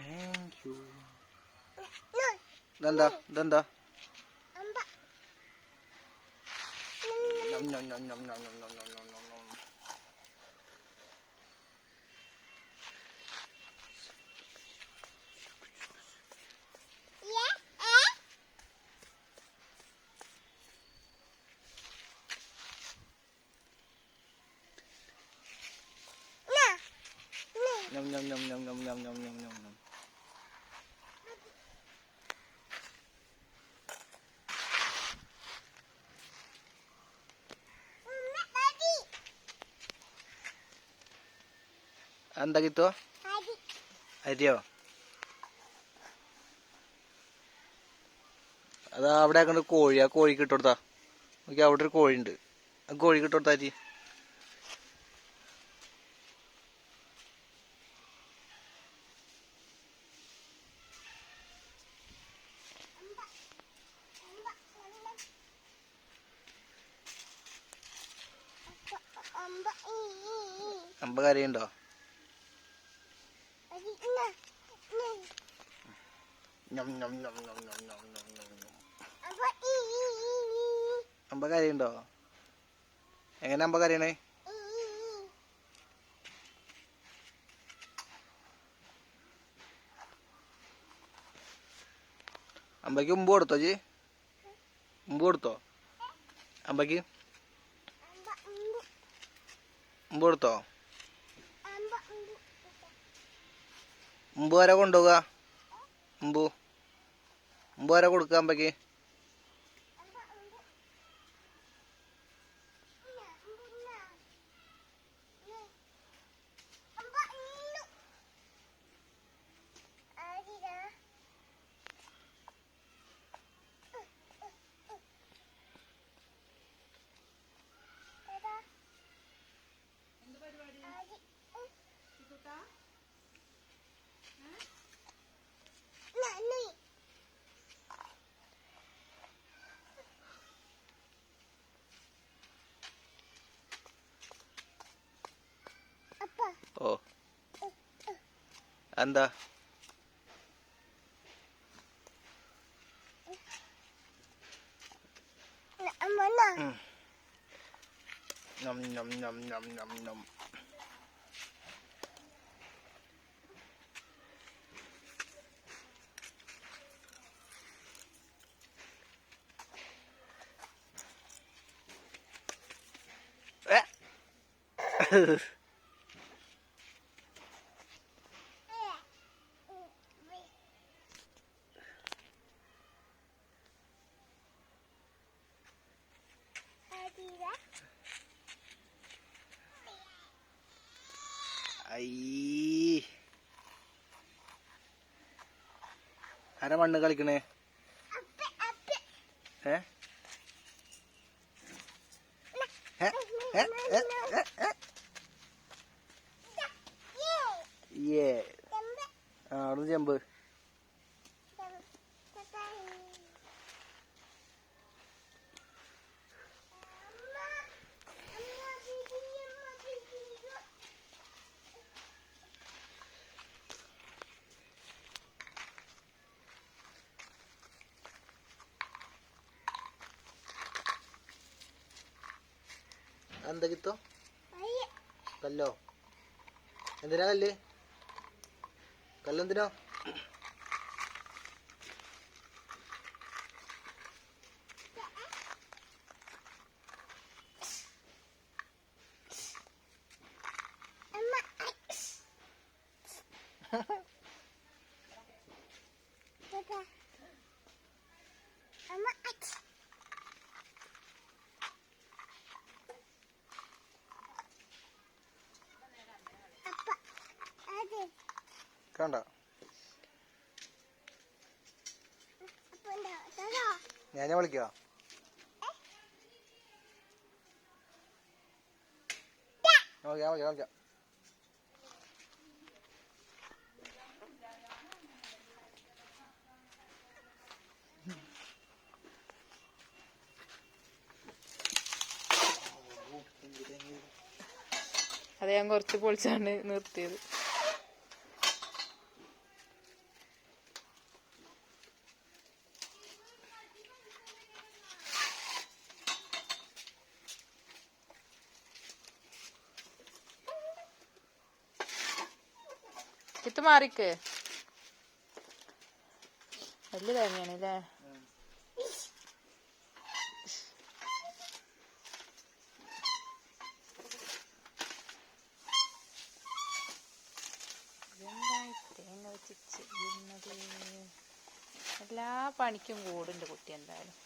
Thank you ഇതെന്താ ഇതെന്താ നം, നം, നം, നം, നം, നം, നം, നം, നം, നം, നം. Nhâm nhâm nhâm nhâm nhâm nhâm nhâm nhâm എന്താക്കിത്തോ അരിയോ? അതാ അവിടെ കണ്ട് കോഴി ആ കോഴി കിട്ടുകൊടുത്താ നോക്കി അവിടെ ഒരു കോഴി ഉണ്ട് ആ കോഴി കിട്ടുകൊടുത്താ അരി. അമ്പയ്ക്ക് മുമ്പ് കൊടുത്തോ ജി മുമ്പ് കൊടുത്തോ അമ്പയ്ക്ക് മുമ്പ് കൊടുത്തോ മുമ്പ് വരെ കൊണ്ടുപോകുക മുമ്പ് മുമ്പ് വരെ കൊടുക്കുക അമ്പയ്ക്ക് અંદર Nom nom nom nom nom nom. Ugh. ആരാ മണ്ണ് കളിക്കണേ ഏ ഏ? ഏ? ഏ? ഏ? ഏ? ഏ ആ അവിടെ ചെമ്പ് എന്താ കിത്തോ കല്ലോ. എന്തിനാ കല്ല്? കല്ലെന്തിനാ കണ്ട ഞാൻ ഞാൻ വിളിക്കുക ഓക്കെ വിളിക്കാം വിളിക്കാം അത് ഞാൻ കുറച്ച് പൊളിച്ചാണ് നിർത്തിയത്. മാറിക്ക്. വലിയ തേങ്ങയാണ് അല്ലേ എല്ലാ പണിക്കും കൂടുണ്ട് കുട്ടി എന്തായാലും.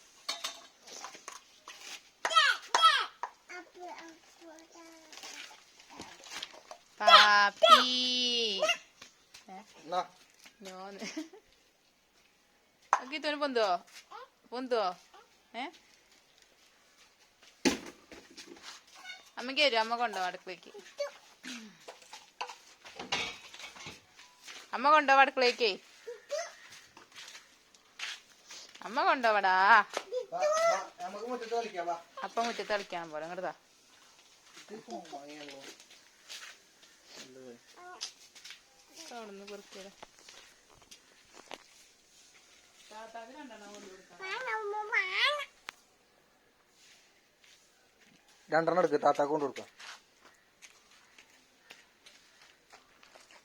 പാപ്പി. ഞാൻ. ഗീത്തോന് പൊന്തോ പൊന്തുവോ? ഏ? അമ്മയ്ക്ക് വരും അമ്മ കൊണ്ടോ അടുക്കളേക്ക്. അമ്മ കൊണ്ടോ അടുക്കളേക്ക്. അമ്മ വാ അപ്പ മുറ്റത്ത് കളിക്കാൻ പോലെ ഇങ്ങോട്ടാ അവിടുന്ന് പെറുക്കിയത്. രണ്ടെണ്ണം എടുക്ക് താത്താക്ക് കൊണ്ട് കൊടുക്കാം.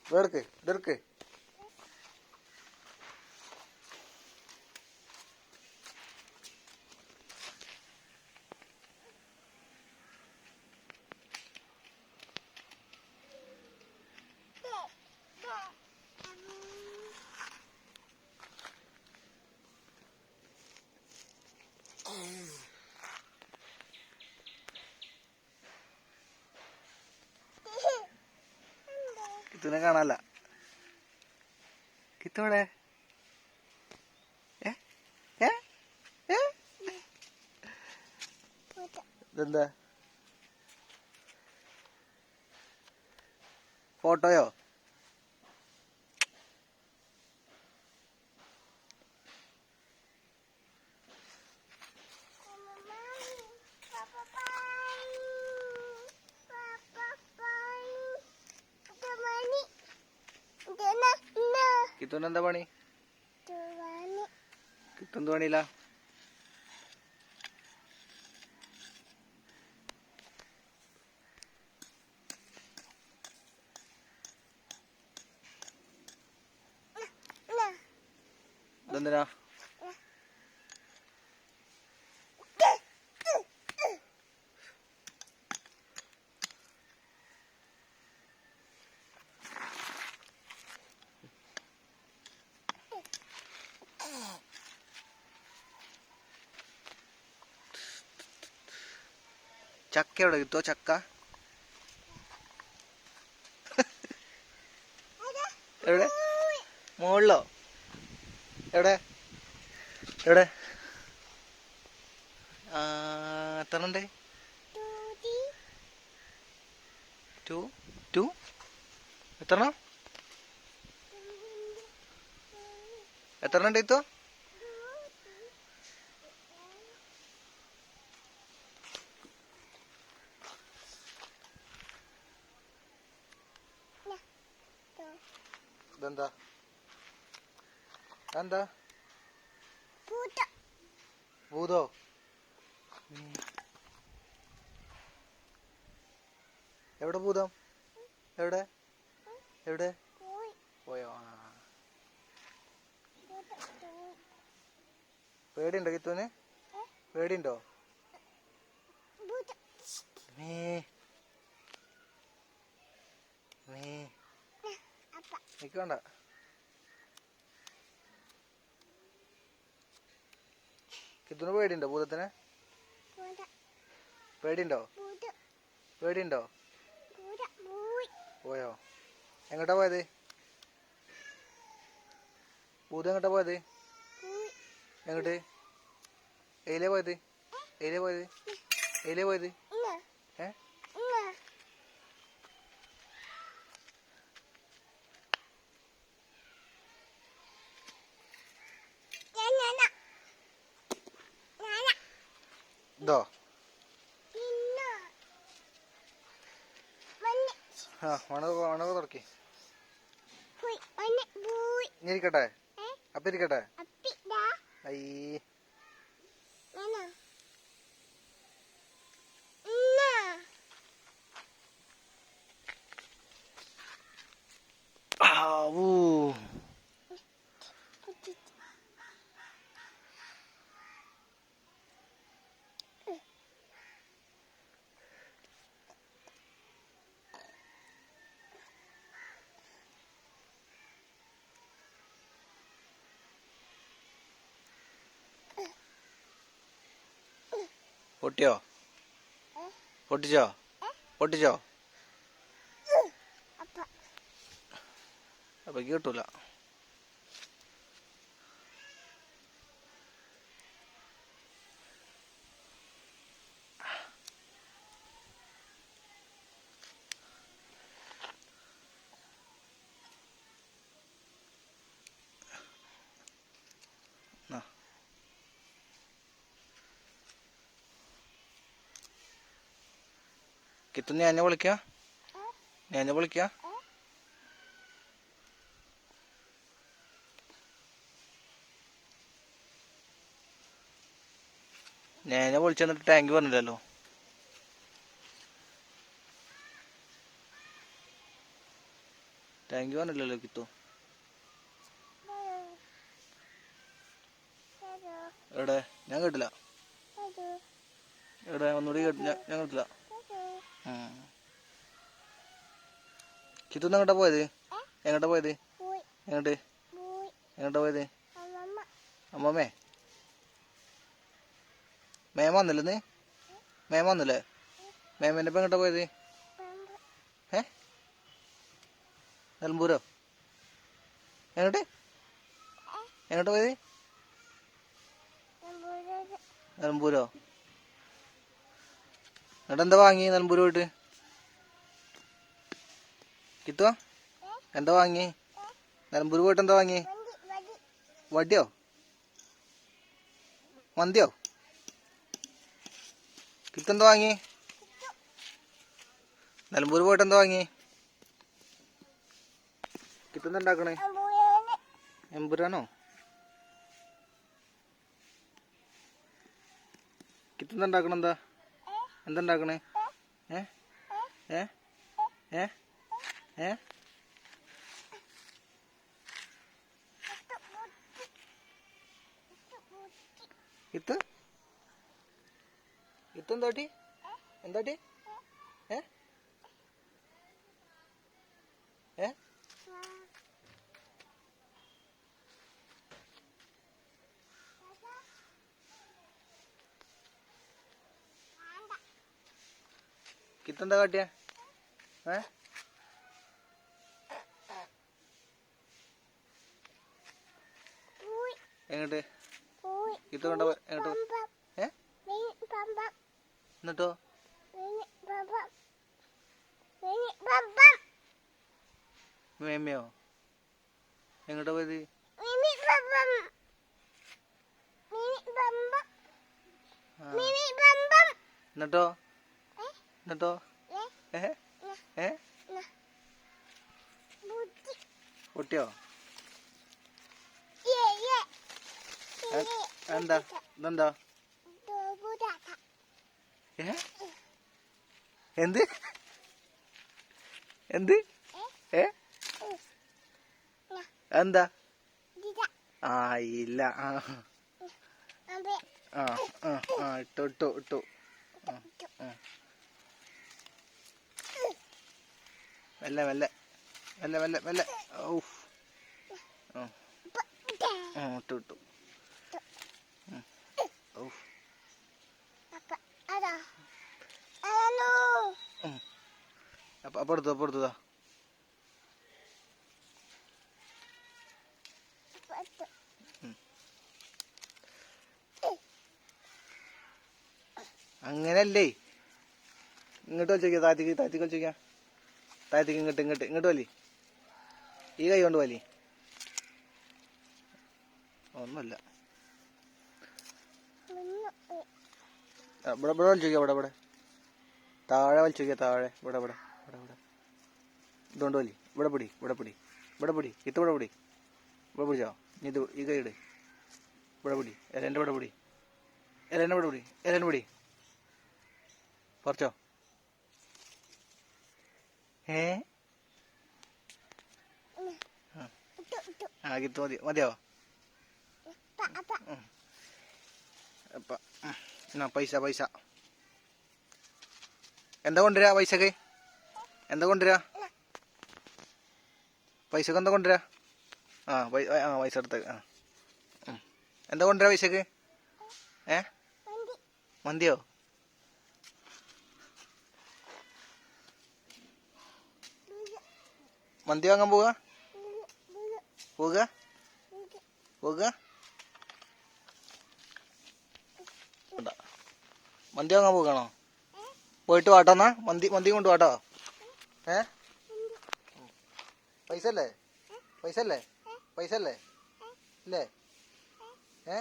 ഇതെടുക്ക് ഇതെടുക്ക്. കിത്തുനെ കാണാല്ല. ഏ? ഇതെന്താ? ഫോട്ടോയോ കിത്തുന് എന്താ പണി? കിട്ടും പണിയില്ല ഇതെന്തിനാ? ചക്ക എവിടെ കിട്ടോ ചക്ക? എവിടെ? മുകളിലോ? എവിടെ? എവിടെ? ഉണ്ട്? ടു. ടു? എത്ര എത്ര ഉണ്ട് ഇത്തോ ഇതെന്താ എന്താ? ഭൂതോ. എവിടെ ഭൂതം? എവിടെ? എവിടെ? പോയോ ആ. പേടിയുണ്ടോ കിത്തുന് പേടിയുണ്ടോ? മീ. മീ. എനിക്ക് കിത്തുന് പേടിയുണ്ടോ ഭൂതത്തിന്? പേടിയുണ്ടോ? പേടിയുണ്ടോ? പോയോ? എങ്ങോട്ടാ പോയത്? ഭൂതം എങ്ങോട്ടാ പോയത്? എങ്ങോട്ട്? എയിലേ പോയത്? എയിലേ പോയത്? എയിലേ പോയത്? ഏ? ഇതോ ആ തുറക്കി ഇരിക്കട്ടെ? അപ്പൊ ഇരിക്കട്ടെ? അയ്യേ ഔ. പൊട്ടിയോ? പൊട്ടിച്ചോ? പൊട്ടിച്ചോ? അപ്പൊ കിട്ടൂല. കിത്തു നീ എന്നെ വിളിക്ക? നീ എന്നെ വിളിക്ക? ഞാൻ എന്നെ വിളിച്ചു തന്നിട്ട് ടാങ്ക് പറഞ്ഞില്ലല്ലോ. ടാങ്ക് പറഞ്ഞില്ലല്ലോ കിത്തു എവിടെ? ഞാൻ കേട്ടില്ല. എവിടെ? ഒന്നുകൂടി ഞാൻ ഞാൻ കേട്ടില്ല. കിത്തുന്ന് എങ്ങോട്ടാ പോയത്? എങ്ങോട്ടാ പോയത്? എങ്ങോട്ട്? എങ്ങോട്ടാ പോയത്? അമ്മമ്മേ. മേമ വന്നില്ല നീ മേമ വന്നില്ലേ? മേമേന്റെ ഇപ്പം എങ്ങോട്ടാ പോയത്? ഏ? നിലമ്പൂരോ എങ്ങോട്ട്? എങ്ങോട്ടാ പോയത്? നിലമ്പൂരോ എന്നിട്ട് എന്താ വാങ്ങി നിലമ്പൂര് പോയിട്ട്? കിട്ടുവോ? എന്താ വാങ്ങി? നിലമ്പൂര് പോയിട്ട് എന്താ വാങ്ങി? വടിയോ? മന്തിയോ? കിട്ടെന്താ വാങ്ങി? നിലമ്പൂര് പോയിട്ട് എന്താ വാങ്ങി? കിട്ടുന്നുണ്ടാക്കണേ എമ്പുരാനോ? കിത്തെന്താ ഉണ്ടാക്കണ എന്താ എന്താ ഉണ്ടാക്കണേ ഏ? ഏ? ഏ? ഏ? ഇത്ത്? ഇത്ത് എന്താട്ടി എന്താട്ടി ഏ ഏ കിത്തെന്താ കാട്ടിയ? ഏ? എങ്ങോട്ട്? കിത്ത് കൊണ്ട? എങ്ങോട്ട്? ഏ? എന്നിട്ടോ? മേമയോ? എങ്ങോട്ടാ പോയത്. എന്നിട്ടോ? എന്നിട്ടോ ഏ? ഏ? പൊട്ടിയോ എ- എന്താ? ഇതെന്താ? ഏ? എന്ത്? എന്ത്? ഏ? എന്താ? ആ ഇല്ല. ആ. ആ ആ ആ ഇട്ടു ഇട്ടു ഇട്ടു. ആ, ആ. മെല്ലെ മെല്ലെ. മെല്ലെ മെല്ലെ മെല്ലെ. ഔഫ്. ആ. ഇട്ടു ഇട്ടു. ഔഫ്. അപ്പൊ അപ്പൊ എടുത്തു അപ്പൊ എടുത്തതാ അങ്ങനല്ലേ? ഇങ്ങോട്ട് വലിച്ചോക്കിയാ താത്തിക്ക് താത്തിക്ക് വലിച്ചോക്കിയാ താഴത്തേക്ക് ഇങ്ങോട്ട് ഇങ്ങോട്ട് ഇങ്ങോട്ട് വലി. ഈ കൈ കൊണ്ട് വലി. ഒന്നുമല്ല. ഇവിടെ ഇവിടെ വലിച്ചോക്കിയാ ഇവിടെ ഇവിടെ. താഴെ വലിച്ചോക്കിയാ താഴെ. ഇവിടെ ഇവിടെ ഇവിടെ ഇവിടെ. ഇതുകൊണ്ട് വലി. ഇവിടെ പിടി ഇവിടെ പിടി. ഇവിടെ പിടി. ഇത് ഇവിടെ പിടി. ഇവിടെ പിടിച്ചോ? ഇത് ഈ കൈ ഇട്. ഇവിടെ പിടി. എലേന്റെ ഇവിടെ പിടി. എലേന്റെ ഇവിടെ പിടി. എലേന്റെ പിടി. പറിച്ചോ? ഏ? ആ കിത്തു മതി മതിയോ പൈസ പൈസ. എന്താ കൊണ്ടുവരാ പൈസക്ക്? എന്താ കൊണ്ടുവരാ? പൈസക്ക് എന്താ കൊണ്ടുവരാ? ആ പൈ ആ പൈസ എടുത്ത് ആ. എന്താ കൊണ്ടുവരാ പൈസക്ക്? ഏ? മന്തിയോ? മന്തി വാങ്ങാൻ പോവുക പോവുക പോവുക. മന്തി വാങ്ങാൻ പോവുകയാണോ പോയിട്ട് വാട്ടാന്നാ മന്തി മന്തി കൊണ്ട് വാട്ടോ ഏ പൈസ അല്ലേ പൈസ അല്ലേ പൈസ അല്ലേ ഇല്ലേ ഏ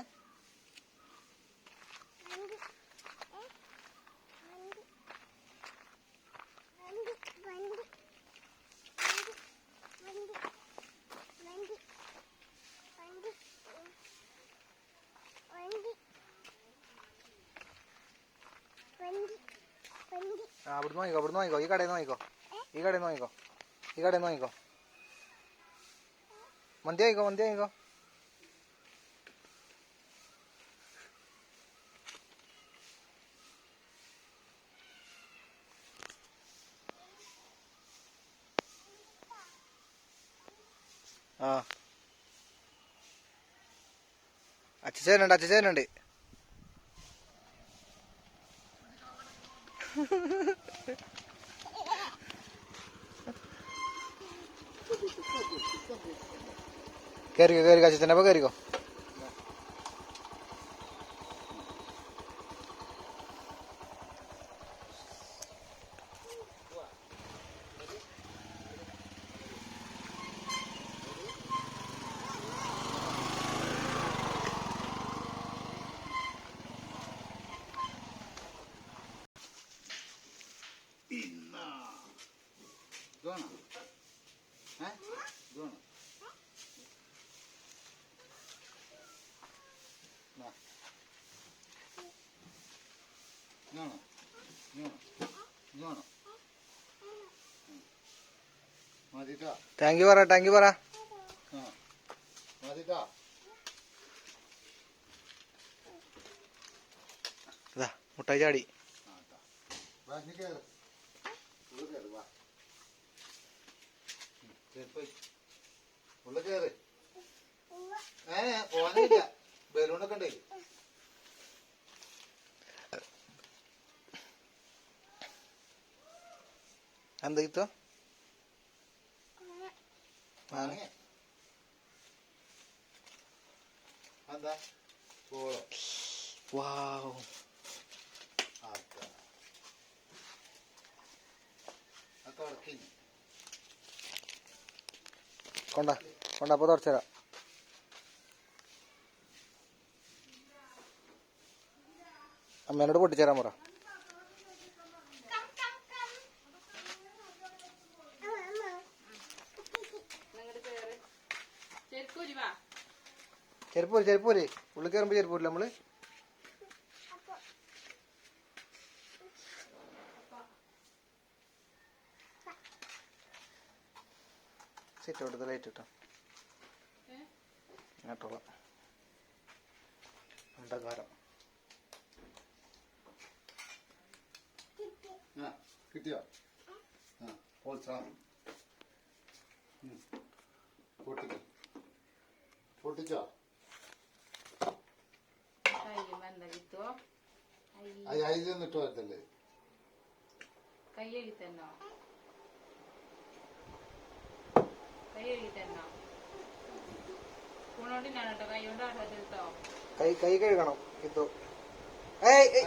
അവിടുന്ന് വാങ്ങിക്കോ അവിടുന്ന് വാങ്ങിക്കോ. ഈ കടയിൽ നിന്ന് വാങ്ങിക്കോ. ഈ കടയിൽ നിന്ന് വാങ്ങിക്കോ. ഈ കടയിൽ നിന്ന് വാങ്ങിക്കോ. മന്തി മന്തി വാങ്ങിക്കോ. ആ. അച്ഛനുണ്ട് അച്ഛനുണ്ട് കയറിക്കോ അച്ഛൻ്റെ അപ്പം കയറിക്കോ ഇതാണോ Thank you പറ താങ്ക് യു പറ ഇതാ മുട്ടായി ചാടി ആ ട്ടാ. വാ നീ കയറ് ഉള്ളിൽ കയറ് വാ ഉം, ചെരുപ്പ് ഉള്ളിൽ ഏ പോകാനില്ല ബലൂണൊക്കെ ഉണ്ടേ എന്താ ഇത്തോ വാങ്ങേ എന്താ പോളോ വാവ് ആക്കാ അത് തുടക്കിനി കൊണ്ട കൊണ്ട അപ്പോൾ തുറച്ചു തരാം അമ്മേനോട് പൊട്ടിച്ചേരാൻ പറ ചെരുപ്പ് പോര് പോര് ഉള്ളിൽ കയറുമ്പോൾ ചെരുപ്പോര് നമ്മൾ? സെറ്റ് ഔട്ട് ലൈറ്റ് കിട്ടാം ഏ? അന്ധകാരം. കിട്ടിയോ? പൊട്ടിച്ചോ കയ്യും എന്താ കിട്ടോ ആ ഐതൊന്നും ഇട്ട് വരത്തല്ലേ? കൈ കഴുകി തന്നോ? കൈ കഴുകി തന്നോ? സ്പൂണോണ്ടിനാണ് കേട്ടോ. കൈ കൊണ്ട് ആട്ടോ കൈ കൈ കഴുകണം. ഇതോ. ഏയ്.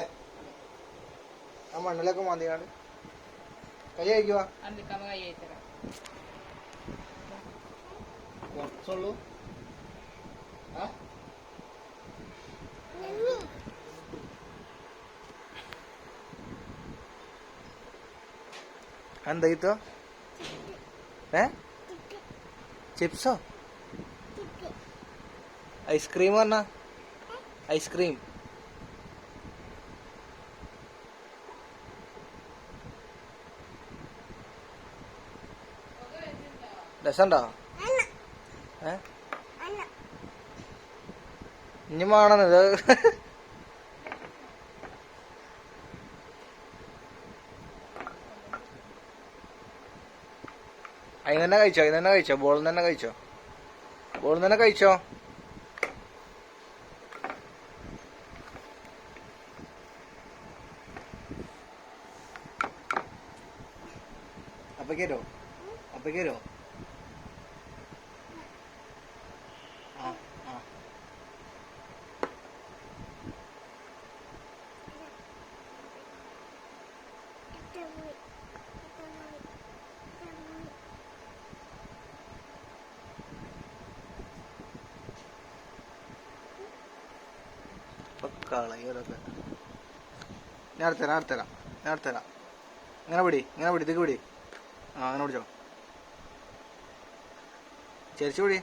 ആ മണ്ണിലൊക്കെ മാന്തിയാണ്ട് കൈ കഴിക്കുവാ അന്തിക്കമ്മ കൈ അയച്ചരാം എന്താ ഇത്തോ ഏ? ചിപ്സോ? ഐസ്ക്രീം പറഞ്ഞ? Ice cream. രസണ്ടോ? ഏ? ഇനി വേണം ഇത്. അതിന് തന്നെ കഴിച്ചോ അതിന് തന്നെ കഴിച്ചോ. ബോളിൽ തന്നെ കഴിച്ചോ. ബോളിൽ തന്നെ കഴിച്ചോ അപ്പക്കേരോ അപ്പക്കേരോ കളയൊക്കെ ഞാൻ അടുത്തരാം അടുത്തരാം ഞാൻ അടുത്തരാം ഇങ്ങനെ പിടി ഇങ്ങനെ പിടി ഇതൊക്കെ പിടി. ആ അങ്ങനെ പിടിച്ചോ. ചേച്ചി പിടി.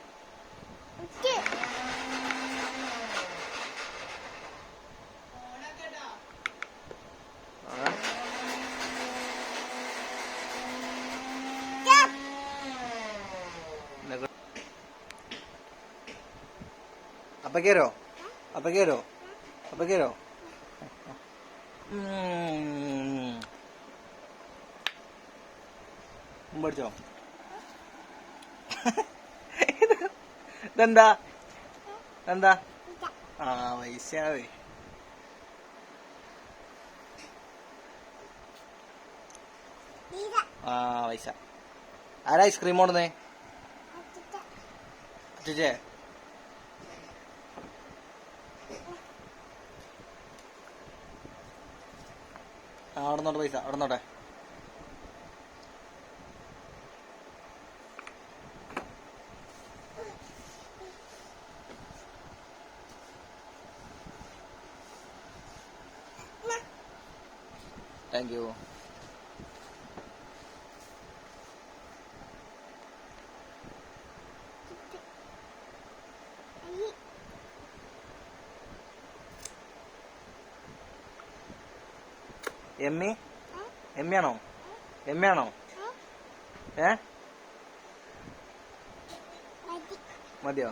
അപ്പൊ കേരോ അപ്പൊ അപ്പക്കേരോ അപ്പക്കേരോ പഠിച്ചോ ഇതെന്താ? എന്താ ആ വൈശാവേ ആ പൈസ. ആരാ ഐസ്ക്രീം ഓടുന്നേ ചേച്ചേ ആ അവിടെ നോട്ടെ പൈസ അവിടുന്നോട്ടെ. നോട്ടെ താങ്ക് യു എമ്മി? എമ്മിയാണോ? എമ്മിയാണോ? ഏ? മതിയോ.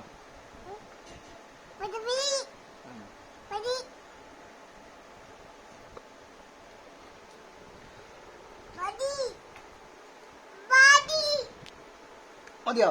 മതിയോ?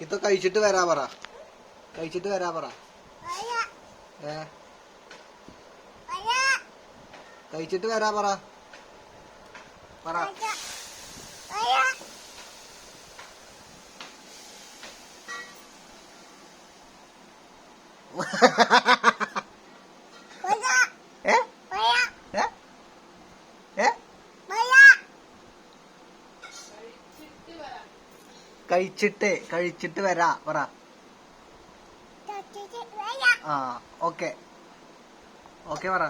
കിത്ത കഴിച്ചിട്ട് വരാ പറ. കഴിച്ചിട്ട് വരാ പറ. ഏ? കഴിച്ചിട്ട് വരാ പറ. പറ. ഏ ഏ ഏ കഴിച്ചിട്ട് കഴിച്ചിട്ട് വരാ പറ. ആ ഓക്കെ. ഓക്കെ പറ.